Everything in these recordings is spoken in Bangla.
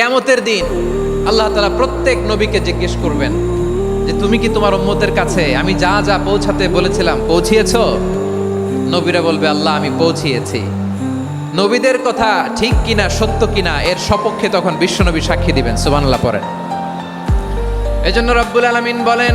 কেয়ামতের দিন আল্লাহ তালা প্রত্যেক নবীকে জিজ্ঞেস করবেন যে, তুমি কি তোমার উম্মতের কাছে আমি যা যা পৌঁছাতে বলেছিলাম পৌঁছিয়েছ? নবীরা বলবে, আল্লাহ, আমি পৌঁছিয়েছি। নবীদের কথা ঠিক কিনা, সত্য কিনা, এর সপক্ষে তখন বিশ্বনবী সাক্ষী দিবেন, সুবহানাল্লাহ, পড়েন। এজন্য রব্বুল আলামিন বলেন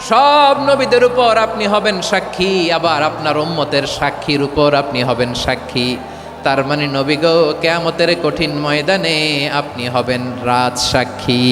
সব নবীদের উপর আপনি হবেন সাক্ষী, আবার আপনার উম্মতের সাক্ষীর উপর আপনি হবেন সাক্ষী। তার মানে নবী গো, কেয়ামতের কঠিন ময়দানে আপনি হবেন রাজ সাক্ষী।